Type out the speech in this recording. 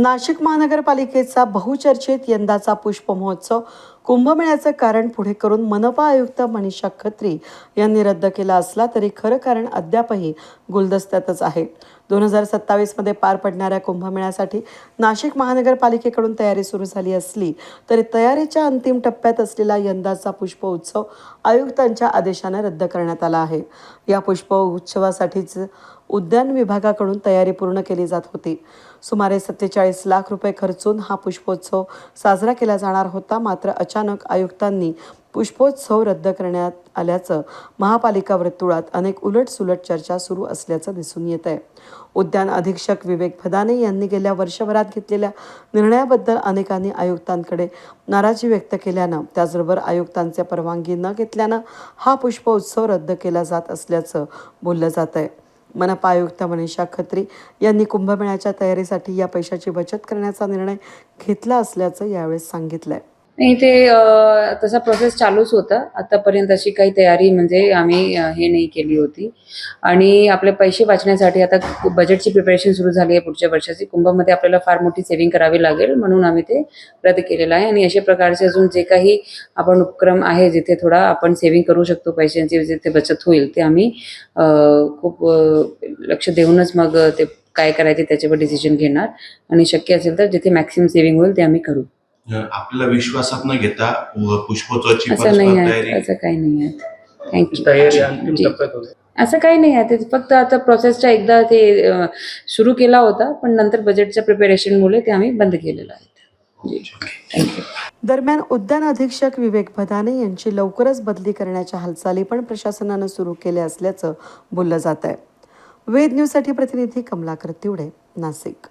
नाशिक महानगरपालिकेचा बहुचर्चित यंदाचा पुष्प महोत्सव कुंभमेळ्याचं कारण पुढे करून मनपा आयुक्त मनीषा खत्री यांनी रद्द केला असला तरी खरं कारण अद्यापही गुलदस्त्यातच आहे. दोन हजार सत्तावीसमध्ये पार पडणाऱ्या कुंभमेळ्यासाठी नाशिक महानगरपालिकेकडून तयारी सुरू झाली असली तरी तयारीच्या अंतिम टप्प्यात असलेला यंदाचा पुष्प उत्सव आयुक्तांच्या आदेशाने रद्द करण्यात आला आहे. या पुष्प उत्सवासाठीच उद्यान विभागाकडून तयारी पूर्ण केली जात होती. सुमारे सत्तेचाळीस लाख रुपये खर्चून हा पुष्पोत्सव साजरा केला जाणार होता मात्र अचानक आयुक्तांनी पुष्पोत्सव रद्द करण्यात आल्याचं महापालिका वर्तुळात अनेक उलटसुलट चर्चा सुरू असल्याचं दिसून येत आहे उद्यान अधीक्षक विवेक फदाने यांनी गेल्या वर्षभरात घेतलेल्या निर्णयाबद्दल अनेकांनी आयुक्तांकडे नाराजी व्यक्त केल्यानं त्याचबरोबर आयुक्तांचे परवानगी न घेतल्यानं हा पुष्पोत्सव रद्द केला जात असल्याचं बोललं जात आहे मनपा आयुक्त मनीषा खत्री यांनी कुंभमेळ्याच्या तयारीसाठी या पैशाची बचत करण्याचा निर्णय घेतला असल्याचं यावेळेस सांगितलंय. नाही ते तसा प्रोसेस चालूच होता. आतापर्यंत अशी काही तयारी म्हणजे आम्ही हे नाही केली होती. आणि आपले पैसे वाचण्यासाठी आता बजेटची प्रिपरेशन सुरू झाली आहे पुढच्या वर्षाची. कुंभमध्ये आपल्याला फार मोठी सेव्हिंग करावी लागेल म्हणून आम्ही ते रद्द केलेलं आहे. आणि अशा प्रकारचे अजून जे काही आपण उपक्रम आहे जिथे थोडा आपण सेव्हिंग करू शकतो पैशांची जिथे बचत होईल ते आम्ही खूप लक्ष देऊनच मग ते काय करायचे त्याच्यावर डिसिजन घेणार. आणि शक्य असेल तर जिथे मॅक्सिमम सेव्हिंग होईल ते आम्ही करू. आपल्याला विश्वासात न घेता व पुष्पोत्सवाची असं नाही आहे. असं काही नाही आहे. थँक्यू असं काही नाही आहे. ते फक्त आता प्रोसेसच्या एकदा ते सुरू केला होता पण नंतर बजेटच्या प्रिपेरेशनमुळे ते आम्ही बंद केलेलं आहे. दरम्यान उद्यान अधीक्षक विवेक भदाने यांची लवकरच बदली करण्याच्या हालचाली पण प्रशासनानं सुरू केल्या असल्याचं बोललं जात आहे वेद न्यूजसाठी प्रतिनिधी कमलाकर तिवडे नाशिक